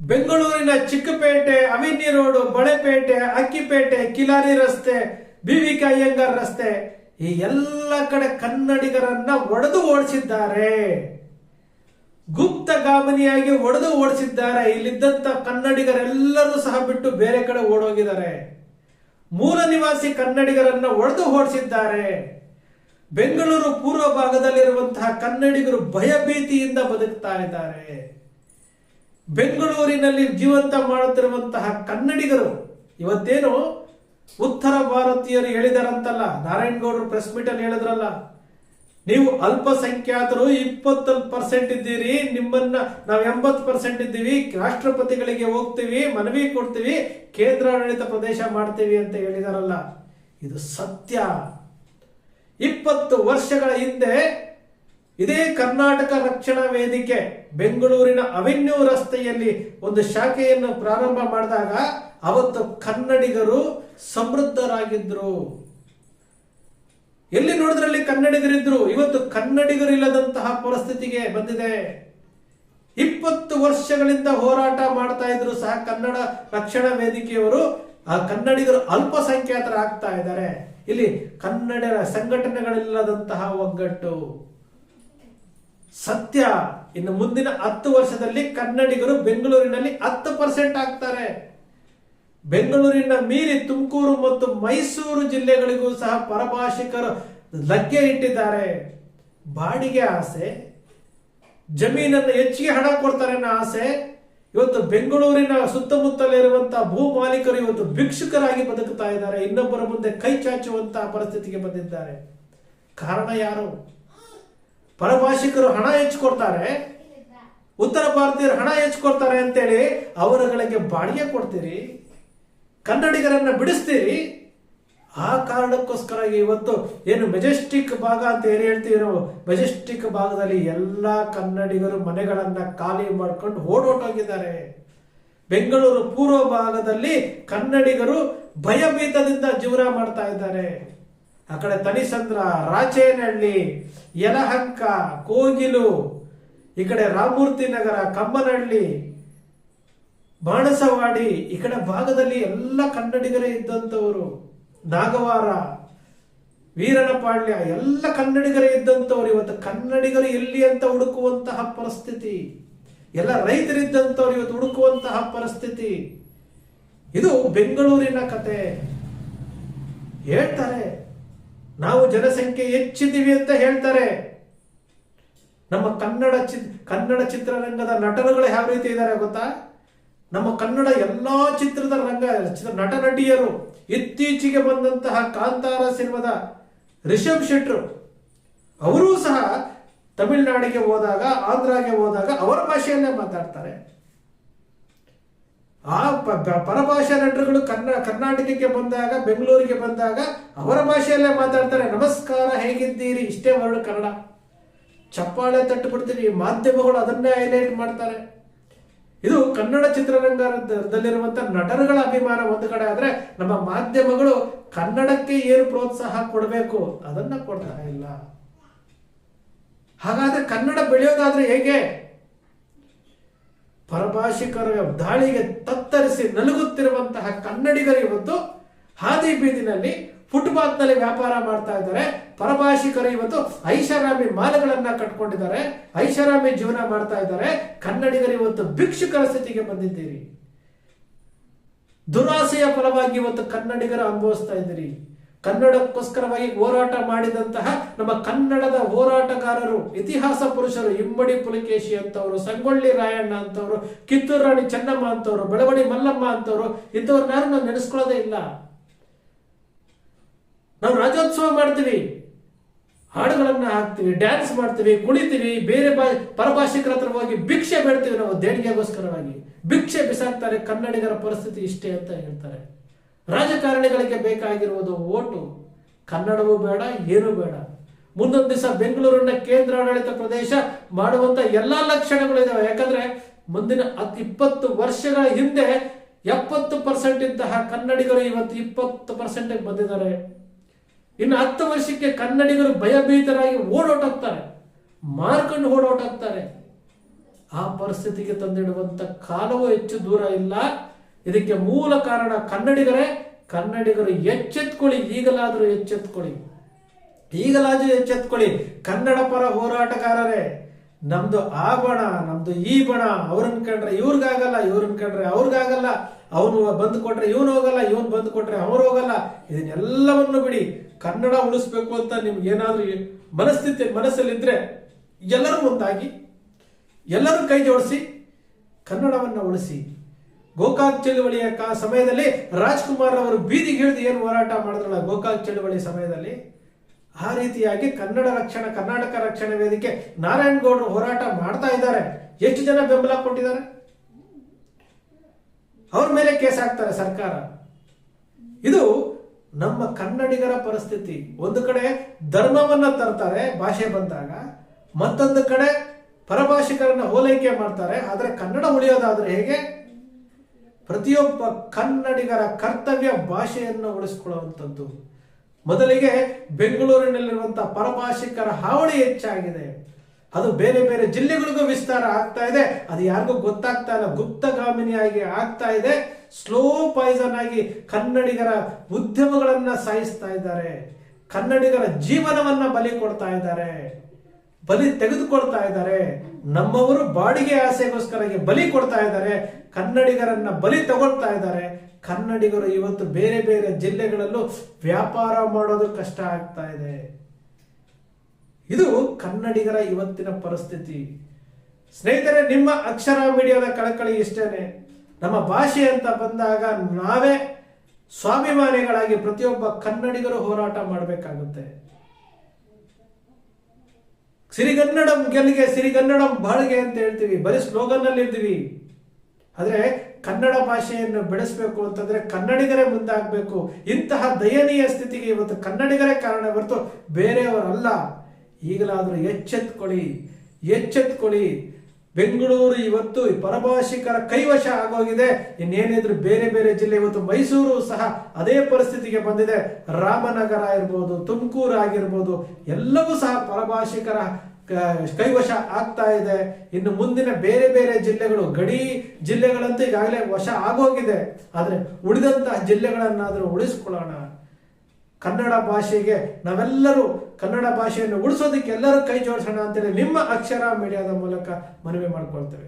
ಬೆಂಗಳೂರಿನ Chickpet avenue road, Balepet, Akkipet, Kilari ರಸ್ತೆ BV Iyengar ರಸ್ತೆ, ಈ ಎಲ್ಲ ಕಡೆ ಕನ್ನಡಿಗರನ್ನ ಒಡೆದು ಓಡಿಸಿದ್ದಾರೆ. ಗುಪ್ತಗಾಮಿನಿಯಾಗಿ ಒಡೆದು ಓಡಿಸಿದ್ದಾರೆ. ಇಲ್ಲಿದ್ದಂತ ಕನ್ನಡಿಗರೆಲ್ಲರೂ ಸಹ ಬಿಟ್ಟು ಬೇರೆ ಕಡೆ ಓಡೋಗಿದ್ದಾರೆ. ಮೂಲ ನಿವಾಸಿ ಕನ್ನಡಿಗರನ್ನ ಒಡೆದು ಓಡಿಸಿದ್ದಾರೆ. ಬೆಂಗಳೂರು ಪೂರ್ವ ಭಾಗದಲ್ಲಿರುವಂತಹ ಕನ್ನಡಿಗರು ಭಯಭೀತಿಯಿಂದ ಬದುಕ್ತಾ ಇದ್ದಾರೆ. ಬೆಂಗಳೂರಿನಲ್ಲಿ ಜೀವಂತ ಮಾಡುತ್ತಿರುವಂತಹ ಕನ್ನಡಿಗರು ಇವತ್ತೇನು ಉತ್ತರ ಭಾರತೀಯರು ಹೇಳಿದಾರಂತಲ್ಲ, ನಾರಾಯಣಗೌಡರು ಪ್ರೆಸ್ ಮೀಟ್ ಅಲ್ಲಿ ಹೇಳಿದ್ರಲ್ಲ, ನೀವು ಅಲ್ಪಸಂಖ್ಯಾತರು ಇಪ್ಪತ್ತೊಂದು ಪರ್ಸೆಂಟ್ ಇದ್ದೀರಿ, ನಿಮ್ಮನ್ನ ನಾವು ಎಂಬತ್ತು ಪರ್ಸೆಂಟ್ ಇದ್ದೀವಿ, ರಾಷ್ಟ್ರಪತಿಗಳಿಗೆ ಹೋಗ್ತೀವಿ, ಮನವಿ ಕೊಡ್ತೀವಿ, ಕೇಂದ್ರಾಡಳಿತ ಪ್ರದೇಶ ಮಾಡ್ತೀವಿ ಅಂತ ಹೇಳಿದಾರಲ್ಲ. ಇದು ಸತ್ಯ. ಇಪ್ಪತ್ತು ವರ್ಷಗಳ ಹಿಂದೆ ಇದೇ ಕರ್ನಾಟಕ ರಕ್ಷಣಾ ವೇದಿಕೆ ಬೆಂಗಳೂರಿನ ಅವೆನ್ಯೂ ರಸ್ತೆಯಲ್ಲಿ ಒಂದು ಶಾಖೆಯನ್ನು ಪ್ರಾರಂಭ ಮಾಡಿದಾಗ ಅವತ್ತು ಕನ್ನಡಿಗರು ಸಮೃದ್ಧರಾಗಿದ್ರು. ಎಲ್ಲಿ ನೋಡಿದ್ರಲ್ಲಿ ಕನ್ನಡಿಗರಿದ್ರು? ಇವತ್ತು ಕನ್ನಡಿಗರಿಲ್ಲದಂತಹ ಪರಿಸ್ಥಿತಿಗೆ ಬಂದಿದೆ. ಇಪ್ಪತ್ತು ವರ್ಷಗಳಿಂದ ಹೋರಾಟ ಮಾಡ್ತಾ ಇದ್ರು ಸಹ ಕನ್ನಡ ರಕ್ಷಣಾ ವೇದಿಕೆಯವರು. ಆ ಕನ್ನಡಿಗರು ಅಲ್ಪಸಂಖ್ಯಾತರಾಗ್ತಾ ಇದ್ದಾರೆ. ಇಲ್ಲಿ ಕನ್ನಡ ಸಂಘಟನೆಗಳಿಲ್ಲದಂತಹ ಒಗ್ಗಟ್ಟು. ಸತ್ಯ. ಇನ್ನು ಮುಂದಿನ ಹತ್ತು ವರ್ಷದಲ್ಲಿ ಕನ್ನಡಿಗರು ಬೆಂಗಳೂರಿನಲ್ಲಿ ಹತ್ತು ಪರ್ಸೆಂಟ್ ಆಗ್ತಾರೆ. ಬೆಂಗಳೂರಿನ ಮೀರಿ ತುಮಕೂರು ಮತ್ತು ಮೈಸೂರು ಜಿಲ್ಲೆಗಳಿಗೂ ಸಹ ಪರಭಾಷಿಕರು ಲಗ್ಗೆ ಇಟ್ಟಿದ್ದಾರೆ. ಬಾಡಿಗೆ ಆಸೆ. ಜಮೀನನ್ನು ಹೆಚ್ಚಿಗೆ ಹಣ ಕೊಡ್ತಾರೆ ಅನ್ನೋ ಆಸೆ. ಇವತ್ತು ಬೆಂಗಳೂರಿನ ಸುತ್ತಮುತ್ತಲಿರುವಂತಹ ಭೂ ಮಾಲೀಕರು ಇವತ್ತು ಭಿಕ್ಷುಕರಾಗಿ ಬದುಕುತ್ತಾ ಇದ್ದಾರೆ. ಇನ್ನೊಬ್ಬರ ಮುಂದೆ ಕೈ ಚಾಚುವಂತಹ ಪರಿಸ್ಥಿತಿಗೆ ಬಂದಿದ್ದಾರೆ. ಕಾರಣ ಯಾರು? ಪರಭಾಷಿಕರು ಹಣ ಹೆಚ್ಚು ಕೊಡ್ತಾರೆ ಉತ್ತರ ಭಾರತೀಯರು ಹಣ ಹೆಚ್ಚು ಕೊಡ್ತಾರೆ ಅಂತೇಳಿ ಅವರುಗಳಿಗೆ ಬಾಡಿಗೆ ಕೊಡ್ತೀರಿ, ಕನ್ನಡಿಗರನ್ನ ಬಿಡಿಸ್ತೀರಿ, ಆ ಕಾರಣಕ್ಕೋಸ್ಕರ ಇವತ್ತು ಏನು ಮೆಜೆಸ್ಟಿಕ್ ಭಾಗ ಅಂತ ಏನು ಹೇಳ್ತೀರೋ, ಮೆಜೆಸ್ಟಿಕ್ ಭಾಗದಲ್ಲಿ ಎಲ್ಲ ಕನ್ನಡಿಗರು ಮನೆಗಳನ್ನ ಖಾಲಿ ಮಾಡ್ಕೊಂಡು ಓಡೋಟೋಗಿದ್ದಾರೆ. ಬೆಂಗಳೂರು ಪೂರ್ವ ಭಾಗದಲ್ಲಿ ಕನ್ನಡಿಗರು ಭಯಭೀತದಿಂದ ಜೀವನ ಮಾಡ್ತಾ ಇದ್ದಾರೆ. ಆ ಕಡೆ ತಣಿಸಂದ್ರ, ರಾಚೇನಹಳ್ಳಿ, ಯಲಹಂಕ, ಕೋಗಿಲು, ಈ ಕಡೆ ರಾಮಮೂರ್ತಿ ನಗರ, ಕಮ್ಮನಹಳ್ಳಿ, ಬಾಣಸವಾಡಿ, ಈ ಕಡೆ ಭಾಗದಲ್ಲಿ ಎಲ್ಲ ಕನ್ನಡಿಗರೇ ಇದ್ದಂಥವರು. ನಾಗವಾರ, ವೀರನಪಾಳ್ಯ, ಎಲ್ಲ ಕನ್ನಡಿಗರೇ ಇದ್ದಂಥವ್ರು. ಇವತ್ತು ಕನ್ನಡಿಗರು ಎಲ್ಲಿ ಅಂತ ಹುಡುಕುವಂತಹ ಪರಿಸ್ಥಿತಿ. ಎಲ್ಲ ರೈತರಿದ್ದಂಥವ್ರು ಇವತ್ತು ಹುಡುಕುವಂತಹ ಪರಿಸ್ಥಿತಿ. ಇದು ಬೆಂಗಳೂರಿನ ಕತೆ. ಹೇಳ್ತಾರೆ. ನಾವು ಜನಸಂಖ್ಯೆ ಹೆಚ್ಚಿದ್ದೀವಿ ಅಂತ ಹೇಳ್ತಾರೆ. ನಮ್ಮ ಕನ್ನಡ ಚಿ, ಕನ್ನಡ ಚಿತ್ರರಂಗದ ನಟರುಗಳು ಯಾವ ರೀತಿ ಇದ್ದಾರೆ ಗೊತ್ತಾ? ನಮ್ಮ ಕನ್ನಡ ಎಲ್ಲಾ ಚಿತ್ರದ ರಂಗ, ಚಿತ್ರ ನಟ ನಟಿಯರು ಇತ್ತೀಚೆಗೆ ಬಂದಂತಹ ಕಾಂತಾರ ಸಿನಿಮಾದ ರಿಷಬ್ ಶೆಟ್ರು, ಅವರೂ ಸಹ ತಮಿಳುನಾಡಿಗೆ ಹೋದಾಗ, ಆಂಧ್ರಾಗೆ ಹೋದಾಗ ಅವರ ಭಾಷೆಯಲ್ಲೇ ಮಾತಾಡ್ತಾರೆ. ಆ ಪರಭಾಷಾ ನಟರುಗಳು ಕನ್ನಡ ಕರ್ನಾಟಕಕ್ಕೆ ಬಂದಾಗ, ಬೆಂಗಳೂರಿಗೆ ಬಂದಾಗ ಅವರ ಭಾಷೆಯಲ್ಲೇ ಮಾತಾಡ್ತಾರೆ. ನಮಸ್ಕಾರ, ಹೇಗಿದ್ದೀರಿ? ಇಷ್ಟೇ ವರ್ಡ್ ಕನ್ನಡ. ಚಪ್ಪಾಳೆ ತಟ್ಟು ಬಿಡ್ತೀವಿ ಮಾಧ್ಯಮಗಳು ಅದನ್ನೇ ಹೈಲೈಟ್ ಮಾಡ್ತಾರೆ. ಇದು ಕನ್ನಡ ಚಿತ್ರರಂಗದಲ್ಲಿರುವಂತ ನಟರುಗಳ ಅಭಿಮಾನ ಒಂದು ಕಡೆ ಆದರೆ ನಮ್ಮ ಮಾಧ್ಯಮಗಳು ಕನ್ನಡಕ್ಕೆ ಏನು ಪ್ರೋತ್ಸಾಹ ಕೊಡಬೇಕು ಅದನ್ನ ಕೊಡ್ತಾ ಇಲ್ಲ. ಹಾಗಾದ್ರೆ ಕನ್ನಡ ಬೆಳೆಯೋದಾದ್ರೆ ಹೇಗೆ? ಪರಭಾಷಿಕರ ದಾಳಿಗೆ ತತ್ತರಿಸಿ ನಲುಗುತ್ತಿರುವಂತಹ ಕನ್ನಡಿಗರಿವತ್ತು ಹಾದಿ ಬೀದಿನಲ್ಲಿ ಫುಟ್ಪಾತ್ನಲ್ಲಿ ವ್ಯಾಪಾರ ಮಾಡ್ತಾ ಇದ್ದಾರೆ. ಪರಭಾಷಿಕರು ಇವತ್ತು ಐಷಾರಾಮಿ ಮಾಲೆಗಳನ್ನು ಕಟ್ಕೊಂಡಿದ್ದಾರೆ. ಐಷಾರಾಮಿ ಜೀವನ ಮಾಡ್ತಾ ಇದ್ದಾರೆ. ಕನ್ನಡಿಗರು ಇವತ್ತು ಭಿಕ್ಷುಕರ ಸ್ಥಿತಿಗೆ ಬಂದಿದ್ದೀರಿ. ದುರಾಸೆಯ ಫಲವಾಗಿ ಇವತ್ತು ಕನ್ನಡಿಗರು ಅನುಭವಿಸ್ತಾ ಇದ್ದೀರಿ. ಕನ್ನಡಕ್ಕೋಸ್ಕರವಾಗಿ ಹೋರಾಟ ಮಾಡಿದಂತಹ ನಮ್ಮ ಕನ್ನಡದ ಹೋರಾಟಗಾರರು, ಇತಿಹಾಸ ಪುರುಷರು ಇಮ್ಮಡಿ ಪುಲಕೇಶಿ ಅಂತವರು, ಸಂಗೊಳ್ಳಿ ರಾಯಣ್ಣ ಅಂತವರು, ಕಿತ್ತೂರು ರಾಣಿ ಚೆನ್ನಮ್ಮ ಅಂತವರು, ಬೆಳವಣಿ ಮಲ್ಲಮ್ಮ ಅಂತವರು, ಇಂಥವ್ರನ್ನ ನಾವು ನೆನೆಸ್ಕೊಳ್ಳೋದೇ ಇಲ್ಲ. ನಾವು ರಾಜ್ಯೋತ್ಸವ ಮಾಡ್ತೀವಿ, ಹಾಡುಗಳನ್ನ ಹಾಕ್ತೀವಿ, ಡ್ಯಾನ್ಸ್ ಮಾಡ್ತೀವಿ, ಕುಣಿತೀವಿ, ಬೇರೆ ಬಾ, ಪರಭಾಷಿಕರ ಹತ್ರ ಹೋಗಿ ಭಿಕ್ಷೆ ಬೇಡ್ತೀವಿ ನಾವು ದೇಣಿಗೆಗೋಸ್ಕರವಾಗಿ. ಭಿಕ್ಷೆ ಬಿಸಾಕ್ತಾರೆ ಕನ್ನಡಿಗರ ಪರಿಸ್ಥಿತಿ ಇಷ್ಟೇ ಅಂತ ಹೇಳ್ತಾರೆ. ರಾಜಕಾರಣಿಗಳಿಗೆ ಬೇಕಾಗಿರುವುದು ಓಟು. ಕನ್ನಡವೂ ಬೇಡ, ಏನೂ ಬೇಡ. ಮುಂದೊಂದು ದಿವಸ ಬೆಂಗಳೂರನ್ನ ಕೇಂದ್ರಾಡಳಿತ ಪ್ರದೇಶ ಮಾಡುವಂತ ಎಲ್ಲಾ ಲಕ್ಷಣಗಳು ಇದಾವೆ. ಯಾಕಂದ್ರೆ ಮುಂದಿನ ಇಪ್ಪತ್ತು ವರ್ಷಗಳ ಹಿಂದೆ ಎಪ್ಪತ್ತು ಪರ್ಸೆಂಟ್ ಇದ್ದಂತಹ ಕನ್ನಡಿಗರು ಇವತ್ತು ಇಪ್ಪತ್ತು ಪರ್ಸೆಂಟ್ ಬಂದಿದ್ದಾರೆ. ಇನ್ನು ಹತ್ತು ವರ್ಷಕ್ಕೆ ಕನ್ನಡಿಗರು ಭಯಭೀತರಾಗಿ ಓಡೋಟಾಗ್ತಾರೆ. ಮಾರ್ಕೊಂಡು ಓಡೋಟಾಗ್ತಾರೆ. ಆ ಪರಿಸ್ಥಿತಿಗೆ ತಂದಿಡುವಂತ ಕಾಲವೂ ಹೆಚ್ಚು ದೂರ ಇಲ್ಲ. ಇದಕ್ಕೆ ಮೂಲ ಕಾರಣ ಕನ್ನಡಿಗರೇ, ಕನ್ನಡಿಗರು ಎಚ್ಚೆತ್ಕೊಳ್ಳಿ, ಈಗಲಾದರೂ ಎಚ್ಚೆತ್ಕೊಳ್ಳಿ. ಈಗಲಾದರೂ ಎಚ್ಚೆತ್ಕೊಳ್ಳಿ. ಕನ್ನಡ ಪರ ಹೋರಾಟಗಾರರೇ, ನಮ್ದು ಆ ಬಣ, ನಮ್ದು ಈ ಬಣ, ಅವ್ರನ್ನ ಕಂಡ್ರೆ ಇವ್ರಿಗಾಗಲ್ಲ, ಇವ್ರನ್ನ ಕಂಡ್ರೆ ಅವ್ರಿಗಾಗಲ್ಲ, ಅವನು ಬಂದು ಕೊಟ್ರೆ ಇವನು ಹೋಗಲ್ಲ, ಇವನು ಬಂದು ಕೊಟ್ರೆ ಅವ್ರು ಹೋಗಲ್ಲ. ಇದನ್ನೆಲ್ಲವನ್ನು ಬಿಡಿ. ಕನ್ನಡ ಉಳಿಸ್ಬೇಕು ಅಂತ ನಿಮ್ಗೆ ಏನಾದ್ರೂ ಮನಸ್ಥಿತಿ, ಮನಸ್ಸಲ್ಲಿದ್ರೆ ಎಲ್ಲರೂ ಒಂದಾಗಿ, ಎಲ್ಲರೂ ಕೈ ಜೋಡಿಸಿ, ಕನ್ನಡವನ್ನ ಉಳಿಸಿ. ಗೋಕಾಕ್ ಚಳುವಳಿಯ ಸಮಯದಲ್ಲಿ ರಾಜ್ಕುಮಾರ್ ಅವರು ಬೀದಿಗೆ ಹಿಡಿದು ಏನು ಹೋರಾಟ ಮಾಡಿದ್ರಲ್ಲ, ಗೋಕಾಕ್ ಚಳುವಳಿ ಸಮಯದಲ್ಲಿ? ಆ ರೀತಿಯಾಗಿ ಕನ್ನಡ ರಕ್ಷಣಾ, ಕರ್ನಾಟಕ ರಕ್ಷಣಾ ವೇದಿಕೆ ನಾರಾಯಣಗೌಡರು ಹೋರಾಟ ಮಾಡ್ತಾ ಇದ್ದಾರೆ. ಎಷ್ಟು ಜನ ಬೆಂಬಲ ಕೊಟ್ಟಿದ್ದಾರೆ? ಅವ್ರ ಮೇಲೆ ಕೇಸ್ ಹಾಕ್ತಾರೆ ಸರ್ಕಾರ. ಇದು ನಮ್ಮ ಕನ್ನಡಿಗರ ಪರಿಸ್ಥಿತಿ. ಒಂದು ಕಡೆ ಧರ್ಮವನ್ನ ತರ್ತಾರೆ, ಭಾಷೆ ಬಂದಾಗ, ಮತ್ತೊಂದು ಕಡೆ ಪರಭಾಷಿಕರನ್ನ ಹೋಲೈಕೆ ಮಾಡ್ತಾರೆ. ಆದರೆ ಕನ್ನಡ ಉಳಿಯೋದಾದ್ರೆ ಹೇಗೆ? ಪ್ರತಿಯೊಬ್ಬ ಕನ್ನಡಿಗರ ಕರ್ತವ್ಯ ಭಾಷೆಯನ್ನು ಉಳಿಸ್ಕೊಳ್ಳುವಂಥದ್ದು. ಮೊದಲಿಗೆ ಬೆಂಗಳೂರಿನಲ್ಲಿರುವಂತಹ ಪರಭಾಷಿಕರ ಹಾವಳಿ ಹೆಚ್ಚಾಗಿದೆ. ಅದು ಬೇರೆ ಬೇರೆ ಜಿಲ್ಲೆಗಳಿಗೂ ವಿಸ್ತಾರ ಆಗ್ತಾ ಇದೆ. ಅದು ಯಾರಿಗೂ ಗೊತ್ತಾಗ್ತಾ ಇಲ್ಲ. ಗುಪ್ತಗಾಮಿನಿಯಾಗಿ ಆಗ್ತಾ ಇದೆ. ಸ್ಲೋ ಪಾಯ್ಸನ್ ಆಗಿ ಕನ್ನಡಿಗರ ಉದ್ಯಮಗಳನ್ನ ಸಾಯಿಸ್ತಾ ಇದ್ದಾರೆ. ಕನ್ನಡಿಗರ ಜೀವನವನ್ನ ಬಲಿ ಕೊಡ್ತಾ ಇದ್ದಾರೆ. ಬಲಿ ತೆಗೆದುಕೊಳ್ತಾ ಇದ್ದಾರೆ. ನಮ್ಮವರು ಬಾಡಿಗೆ ಆಸೆಗೋಸ್ಕರ ಬಲಿ ಕೊಡ್ತಾ ಇದ್ದಾರೆ. ಕನ್ನಡಿಗರನ್ನ ಬಲಿ ತಗೊಳ್ತಾ ಇದ್ದಾರೆ. ಕನ್ನಡಿಗರು ಇವತ್ತು ಬೇರೆ ಬೇರೆ ಜಿಲ್ಲೆಗಳಲ್ಲೂ ವ್ಯಾಪಾರ ಮಾಡೋದು ಕಷ್ಟ ಆಗ್ತಾ ಇದೆ. ಇದು ಕನ್ನಡಿಗರ ಇವತ್ತಿನ ಪರಿಸ್ಥಿತಿ. ಸ್ನೇಹಿತರೆ, ನಿಮ್ಮ ಅಕ್ಷರ ಮೀಡಿಯಾದ ಕಳಕಳಿ ಇಷ್ಟೇನೆ. ನಮ್ಮ ಭಾಷೆ ಅಂತ ಬಂದಾಗ ನಾವೇ ಸ್ವಾಭಿಮಾನಿಗಳಾಗಿ ಪ್ರತಿಯೊಬ್ಬ ಕನ್ನಡಿಗರು ಹೋರಾಟ ಮಾಡಬೇಕಾಗುತ್ತೆ. ಸಿರಿಗನ್ನಡಂ ಗೆಲ್ಲಿಗೆ ಸಿರಿಗನ್ನಡಂ ಬಾಳಿಗೆ ಅಂತ ಹೇಳ್ತೀವಿ. ಬರೀ ಸ್ಲೋಗನ್ ಅಲ್ಲಿ ಇರ್ತೀವಿ. ಆದರೆ ಕನ್ನಡ ಭಾಷೆಯನ್ನು ಬೆಳೆಸಬೇಕು ಅಂತಂದ್ರೆ ಕನ್ನಡಿಗರೇ ಮುಂದಾಗಬೇಕು. ಇಂತಹ ದಯನೀಯ ಸ್ಥಿತಿಗೆ ಇವತ್ತು ಕನ್ನಡಿಗರೇ ಕಾರಣ ಹೊರತು ಬೇರೆಯವರಲ್ಲ. ಈಗಲಾದರೂ ಎಚ್ಚೆತ್ಕೊಳ್ಳಿ ಎಚ್ಚೆತ್ಕೊಳ್ಳಿ. ಬೆಂಗಳೂರು ಇವತ್ತು ಪರಭಾಷಿಕರ ಕೈವಶ ಆಗೋಗಿದೆ. ಇನ್ನೇನಿದ್ರು ಬೇರೆ ಬೇರೆ ಜಿಲ್ಲೆ ಇವತ್ತು ಮೈಸೂರು ಸಹ ಅದೇ ಪರಿಸ್ಥಿತಿಗೆ ಬಂದಿದೆ. ರಾಮನಗರ ಇರ್ಬೋದು ತುಮಕೂರು ಆಗಿರ್ಬೋದು, ಎಲ್ಲವೂ ಸಹ ಪರಭಾಷಿಕರ ಕೈವಶ ಆಗ್ತಾ ಇದೆ. ಇನ್ನು ಮುಂದಿನ ಬೇರೆ ಬೇರೆ ಜಿಲ್ಲೆಗಳು, ಗಡಿ ಜಿಲ್ಲೆಗಳಂತೂ ಈಗಾಗಲೇ ವಶ ಆಗೋಗಿದೆ. ಆದರೆ ಉಳಿದಂತಹ ಜಿಲ್ಲೆಗಳನ್ನಾದರೂ ಉಳಿಸ್ಕೊಳ್ಳೋಣ. ಕನ್ನಡ ಭಾಷೆಗೆ ನಾವೆಲ್ಲರೂ ಕನ್ನಡ ಭಾಷೆಯನ್ನು ಉಳಿಸೋದಕ್ಕೆ ಎಲ್ಲರೂ ಕೈ ಜೋಡಿಸೋಣ ಅಂತೇಳಿ ನಿಮ್ಮ ಅಕ್ಷರ ಮೀಡಿಯಾದ ಮೂಲಕ ಮನವಿ ಮಾಡ್ಕೊಳ್ತೇವೆ.